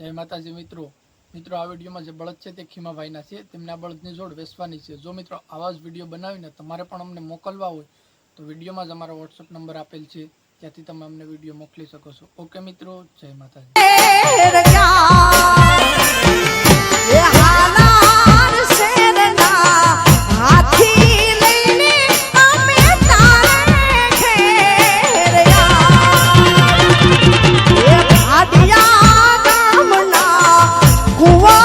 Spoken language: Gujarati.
જય માતાજી મિત્રો. મિત્રો, આ વિડીયોમાં જે બળદ છે તે ખીમાભાઈના છે. તેમને આ બળદની જોડ વેચવાની છે. જો મિત્રો, આવા જ વીડિયો બનાવીને તમારે પણ અમને મોકલવા હોય, તો વિડીયોમાં જ અમારો વોટ્સઅપ નંબર આપેલ છે. ત્યાંથી તમે અમને વીડિયો મોકલી શકો છો. ઓકે મિત્રો, જય માતાજી. Whoa!